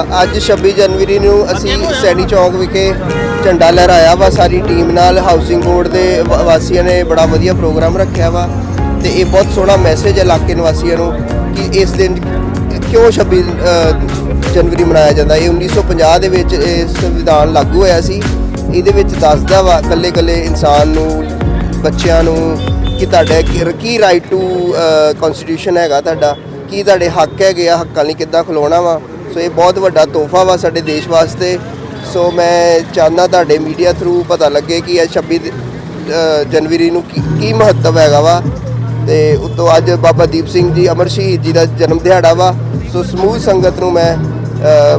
ਅੱਜ 26 ਜਨਵਰੀ ਨੂੰ ਅਸੀਂ ਸੈਣੀ ਚੌਕ ਵਿਖੇ ਝੰਡਾ ਲਹਿਰਾਇਆ ਵਾ। ਸਾਰੀ ਟੀਮ ਨਾਲ ਹਾਊਸਿੰਗ ਬੋਰਡ ਦੇ ਵ- ਵਾਸੀਆਂ ਨੇ ਬੜਾ ਵਧੀਆ ਪ੍ਰੋਗਰਾਮ ਰੱਖਿਆ ਵਾ ਤੇ ਇਹ ਬਹੁਤ ਸੋਹਣਾ ਮੈਸੇਜ ਹੈ ਇਲਾਕੇ ਨਿਵਾਸੀਆਂ ਨੂੰ ਕਿ ਇਸ ਦਿਨ ਕਿਉਂ 26 ਜਨਵਰੀ ਮਨਾਇਆ ਜਾਂਦਾ। ਇਹ 1950 ਦੇ ਵਿੱਚ ਇਹ ਸੰਵਿਧਾਨ ਲਾਗੂ ਹੋਇਆ ਸੀ। ਇਹਦੇ ਵਿੱਚ ਦੱਸਦਾ ਵਾ ਕੱਲੇ ਕੱਲੇ ਇਨਸਾਨ ਨੂੰ, ਬੱਚਿਆਂ ਨੂੰ ਕਿ ਤੁਹਾਡਾ ਕੀ- ਕੀ ਰਾਈਟ ਟੂ ਕਨਸਟੀਟਿਊਸ਼ਨ ਹੈਗਾ ਤੁਹਾਡਾ, ਕੀ ਤੁਹਾਡੇ ਹੱਕ ਹੈਗੇ ਆ, ਹੱਕਾਂ ਲਈ ਕਿੱਦਾਂ ਖਲੋਣਾ ਵਾ। ਸੋ ਇਹ ਬਹੁਤ ਵੱਡਾ ਤੋਹਫਾ ਵਾ ਸਾਡੇ ਦੇਸ਼ ਵਾਸਤੇ। ਸੋ ਮੈਂ ਚਾਹੁੰਦਾ ਤੁਹਾਡੇ ਮੀਡੀਆ ਥਰੂ ਪਤਾ ਲੱਗੇ ਕਿ ਇਹ 26 ਜਨਵਰੀ ਨੂੰ ਕੀ ਕੀ ਮਹੱਤਵ ਹੈਗਾ ਵਾ। ਤੇ ਉਤੋਂ ਅੱਜ ਬਾਬਾ ਦੀਪ ਸਿੰਘ ਜੀ ਅਮਰ ਸ਼ਹੀਦ ਜੀ ਦਾ ਜਨਮ ਦਿਹਾੜਾ ਵਾ। ਸੋ ਸਮੂਹ ਸੰਗਤ ਨੂੰ ਮੈਂ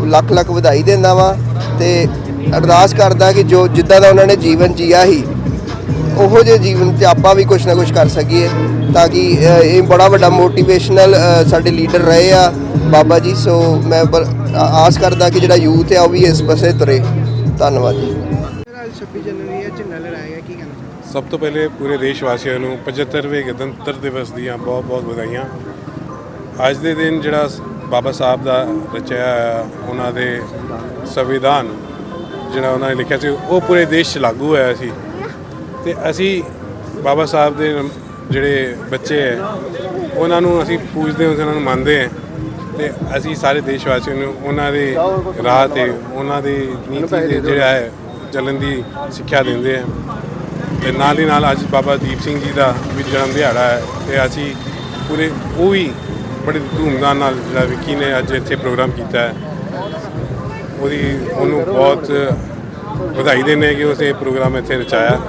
ਲੱਖ ਲੱਖ ਵਧਾਈ ਦਿੰਦਾ ਵਾ। ਤੇ ਅਰਦਾਸ ਕਰਦਾ ਕਿ ਜੋ ਜਿੱਦਾਂ ਦਾ ਉਹਨਾਂ ਨੇ ਜੀਵਨ ਜੀਆ ਸੀ ਉਹੋ ਜਿਹੇ ਜੀਵਨ 'ਚ ਆਪਾਂ ਵੀ ਕੁਝ ਨਾ ਕੁਝ ਕਰ ਸਕੀਏ ਤਾਂ ਕਿ ਇਹ ਬੜਾ ਵੱਡਾ ਮੋਟੀਵੇਸ਼ਨਲ ਸਾਡੇ ਲੀਡਰ ਰਹੇ ਆ। ਬਾਬਾ ਜੀ ਸੋ ਮੈਂ ਆਸ ਕਰਦਾ ਕਿ ਜਿਹੜਾ ਯੂਥ ਆ ਉਹ ਵੀ ਇਸ ਪਾਸੇ ਤੁਰੇ। ਧੰਨਵਾਦ ਜੀ। ਅੱਜ 26 ਜਨਵਰੀ ਹੈ ਝੰਡਾ ਲਹਿਰਾਇਆ ਗਿਆ ਕੀ ਕਹਿਣਾ ਚਾਹੁੰਦੇ ਸਭ ਤੋਂ ਪਹਿਲੇ ਪੂਰੇ ਦੇਸ਼ ਵਾਸੀਆਂ ਨੂੰ 75ਵੇਂ ਗਣਤੰਤਰ ਦਿਵਸ ਦੀਆਂ ਬਹੁਤ ਬਹੁਤ ਵਧਾਈਆਂ। ਅੱਜ ਦੇ ਦਿਨ ਜਿਹੜਾ ਬਾਬਾ ਸਾਹਿਬ ਦਾ ਰਚਿਆ ਉਹਨਾਂ ਦੇ ਸੰਵਿਧਾਨ ਜਿਹੜਾ ਉਹਨਾਂ ਨੇ ਲਿਖਿਆ ਸੀ ਉਹ ਪੂਰੇ ਦੇਸ਼ 'ਚ ਲਾਗੂ ਹੋਇਆ ਸੀ। ਤੇ ਅਸੀਂ ਬਾਬਾ ਸਾਹਿਬ ਦੇ ਜਿਹੜੇ ਬੱਚੇ ਹੈ, ਉਹਨਾਂ ਨੂੰ ਅਸੀਂ ਪੂਜਦੇ ਹਾਂ, ਉਹਨਾਂ ਨੂੰ ਮੰਨਦੇ ਹਾਂ ਤੇ ਅਸੀਂ ਸਾਰੇ ਦੇਸ਼ ਵਾਸੀਆਂ ਨੂੰ ਉਹਨਾਂ ਦੇ ਰਾਹ ਤੇ, ਉਹਨਾਂ ਦੀ ਨੀਤੀ ਦੇ ਜਿਹੜਾ ਹੈ, ਚੱਲਣ ਦੀ ਸਿੱਖਿਆ ਦਿੰਦੇ ਹਾਂ। ਤੇ ਨਾਲ ਹੀ ਨਾਲ ਅੱਜ ਬਾਬਾ ਦੀਪ ਸਿੰਘ ਜੀ ਦਾ ਵੀ ਜਨਮ ਦਿਹਾੜਾ ਹੈ ਤੇ ਅਸੀਂ ਪੂਰੇ, ਉਹ ਵੀ ਬੜੇ ਧੂਮਧਾਮ ਨਾਲ ਜਿਹੜਾ ਵਿੱਕੀ ਨੇ ਅੱਜ ਇੱਥੇ ਪ੍ਰੋਗਰਾਮ ਕੀਤਾ ਹੈ। ਉਹਦੀ ਉਹਨੂੰ ਬਹੁਤ ਵਧਾਈ ਦਿੰਦੇ ਹਾਂ ਕਿ ਉਸੇ ਪ੍ਰੋਗਰਾਮ ਇੱਥੇ ਰਚਾਇਆ।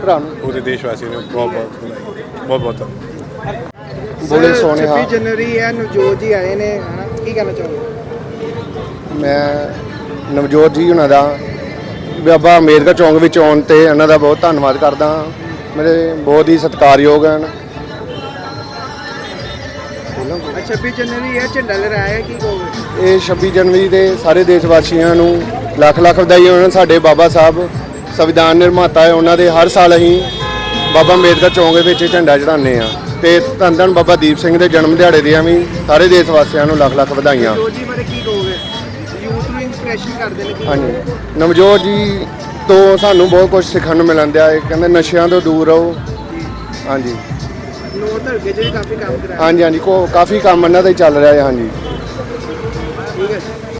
ਪੂਰੇ ਦੇਸ਼ ਵਾਸੀਆਂ ਨੂੰ ਬਹੁਤ ਬਹੁਤ ਵਧਾਈ। ਬਹੁਤ ਬਹੁਤ ਧੰਨਵਾਦ। ਬੋਲੇ ਸੋਨੇ 26 ਜਨਵਰੀ ਹੈ ਨਵਜੋਤ ਜੀ ਆਏ ਨੇ ਹਨਾ? ਕੀ ਕਹਿਣਾ ਚਾਹੁੰਦੇ ਮੈਂ ਨਵਜੋਤ ਜੀ ਉਹਨਾਂ ਦਾ ਬਾਬਾ ਅੰਬੇਦਕਰ ਚੌਂਕ ਵਿੱਚ ਆਉਣ ਤੇ ਉਹਨਾਂ ਦਾ ਬਹੁਤ ਧੰਨਵਾਦ ਕਰਦਾ ਹਾਂ। ਮੇਰੇ ਬਹੁਤ ਹੀ ਸਤਿਕਾਰਯੋਗ ਹਨ। ਅੱਜ 26 ਜਨਵਰੀ ਹੈ ਝੰਡਾ ਲਹਿਰਾਇਆ ਕੀ ਕਹੋਗੇ? ਇਹ 26 ਜਨਵਰੀ ਦੇ ਸਾਰੇ ਦੇਸ਼ ਵਾਸੀਆਂ ਨੂੰ ਲੱਖ ਲੱਖ ਵਧਾਈ ਹੋਣ ਸਾਡੇ ਬਾਬਾ ਸਾਹਿਬ ਸੰਵਿਧਾਨ ਨਿਰਮਾਤਾ ਹੈ ਉਹਨਾਂ ਦੇ ਹਰ ਸਾਲ ਅਸੀਂ ਬਾਬਾ ਅੰਬੇਦਕਰ ਚੌਂਕ ਵਿੱਚ ਝੰਡਾ ਚੜਾਉਂਦੇ ਆ ਤੇ ਧੰਨ ਧੰਨ ਬਾਬਾ ਦੀਪ ਸਿੰਘ ਦੇ ਜਨਮ ਦਿਹਾੜੇ ਦੀਆਂ ਵੀ ਸਾਰੇ ਦੇਸ਼ ਵਾਸੀਆਂ ਨੂੰ ਲੱਖ ਲੱਖ ਵਧਾਈਆਂ। ਨਵਜੋਤ ਜੀ ਬਾਰੇ ਕੀ ਕਹੋਗੇ? ਯੂਥ ਨੂੰ ਇਨਸਪੀਰੇਸ਼ਨ ਕਰਦੇ ਨੇ ਕੀ ਹਾਂਜੀ। ਨਵਜੋਤ ਜੀ ਤੋਂ ਸਾਨੂੰ ਬਹੁਤ ਕੁਝ ਸਿੱਖਣ ਨੂੰ ਮਿਲਣ ਦਿਆ ਹੈ ਕਹਿੰਦੇ ਨਸ਼ਿਆਂ ਤੋਂ ਦੂਰ ਰਹੋ। ਹਾਂਜੀ। ਨੌ ਧੜਕੇ ਚ ਵੀ ਕਾਫੀ ਕੰਮ ਕਰਾਇਆ। ਹਾਂਜੀ ਹਾਂਜੀ ਕੋ ਕਾਫੀ ਕੰਮ ਇਹਨਾਂ ਦਾ ਹੀ ਚੱਲ ਰਿਹਾ ਹੈ ਹਾਂਜੀ।